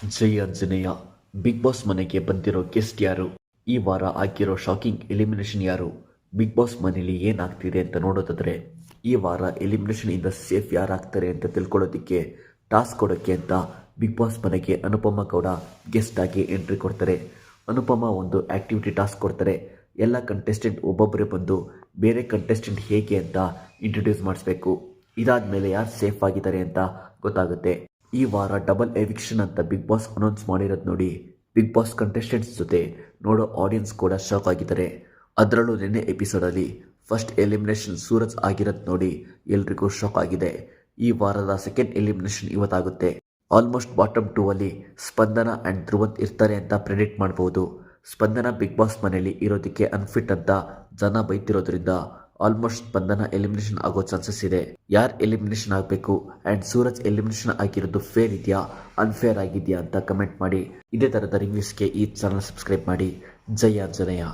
ಜೈ Anjaneya big Boss ಮನೆಗೆ ಬಂದಿರೋ guest ಯಾರು? ಈ ವಾರ ಆಗಿರೋ ಶಾಕಿಂಗ್ ಎಲಿಮಿನೇಷನ್ ಯಾರು? ಬಿಗ್ ಬಾಸ್ ಮನೇಲಿ ಏನಾಗ್ತಿದೆ ಅಂತ ನೋಡೋದಾದ್ರೆ, ಈ ವಾರ ಎಲಿಮಿನೇಷನ್ ಇಂದ ಸೇಫ್ ಯಾರಾಗ್ತಾರೆ ಅಂತ ತಿಳ್ಕೊಳ್ಳೋದಕ್ಕೆ ಟಾಸ್ಕ್ ಕೊಡೋಕ್ಕೆ ಅಂತ ಬಿಗ್ ಬಾಸ್ ಮನೆಗೆ ಅನುಪಮ ಗೌಡ ಗೆಸ್ಟ್ ಆಗಿ ಎಂಟ್ರಿ ಕೊಡ್ತಾರೆ. ಅನುಪಮ ಒಂದು ಆಕ್ಟಿವಿಟಿ ಟಾಸ್ಕ್ ಕೊಡ್ತಾರೆ. ಎಲ್ಲ ಕಂಟೆಸ್ಟೆಂಟ್ ಒಬ್ಬೊಬ್ಬರೇ ಬಂದು ಬೇರೆ ಕಂಟೆಸ್ಟೆಂಟ್ ಹೇಗೆ ಅಂತ ಇಂಟ್ರೊಡ್ಯೂಸ್ ಮಾಡಿಸ್ಬೇಕು. ಇದಾದ್ಮೇಲೆ ಯಾರು ಸೇಫ್ ಆಗಿದ್ದಾರೆ ಅಂತ ಗೊತ್ತಾಗುತ್ತೆ. ಈ ವಾರ ಡಬಲ್ ಎವಿಕ್ಷನ್ ಅಂತ ಬಿಗ್ ಬಾಸ್ ಅನೌನ್ಸ್ ಮಾಡಿರೋದು ನೋಡಿ ಬಿಗ್ ಬಾಸ್ ಕಂಟೆಸ್ಟೆಂಟ್ಸ್ ಜೊತೆ ನೋಡೋ ಆಡಿಯನ್ಸ್ ಕೂಡ ಶಾಕ್ ಆಗಿದ್ದಾರೆ. ಅದರಲ್ಲೂ ನಿನ್ನೆ ಎಪಿಸೋಡಲ್ಲಿ ಫಸ್ಟ್ ಎಲಿಮಿನೇಷನ್ ಸೂರಜ್ ಆಗಿರೋದು ನೋಡಿ ಎಲ್ರಿಗೂ ಶಾಕ್ ಆಗಿದೆ. ಈ ವಾರದ ಸೆಕೆಂಡ್ ಎಲಿಮಿನೇಷನ್ ಇವತ್ತಾಗುತ್ತೆ. ಆಲ್ಮೋಸ್ಟ್ ಬಾಟಮ್ ಟೂ ಅಲ್ಲಿ ಸ್ಪಂದನ ಆ್ಯಂಡ್ ಧ್ರುವಂತ್ ಇರ್ತಾರೆ ಅಂತ ಪ್ರೆಡಿಕ್ಟ್ ಮಾಡಬಹುದು ಸ್ಪಂದನ ಬಿಗ್ ಬಾಸ್ ಮನೆಯಲ್ಲಿ ಇರೋದಕ್ಕೆ ಅನ್ಫಿಟ್ ಅಂತ ಜನ ಬೈತಿರೋದ್ರಿಂದ ಆಲ್ಮೋಸ್ಟ್ ಬಂಧನ ಎಲಿಮಿನೇಷನ್ ಆಗೋ ಚಾನ್ಸಸ್ ಇದೆ. ಯಾರು ಎಲಿಮಿನೇಷನ್ ಆಗಬೇಕು? ಅಂಡ್ ಸೂರಜ್ ಎಲಿಮಿನೇಷನ್ ಆಗಿರೋದು ಫೇರ್ ಇದೆಯಾ? ಅನ್ಫೇರ್ ಆಗಿದೆಯಾ ಅಂತ ಕಮೆಂಟ್ ಮಾಡಿ. ಇದೇ ಥರದ ರಿವ್ಯೂಸ್ಗೆ ಈ ಚಾನಲ್ ಸಬ್ಸ್ಕ್ರೈಬ್ ಮಾಡಿ. ಜಯ ಆಂಜನೇಯ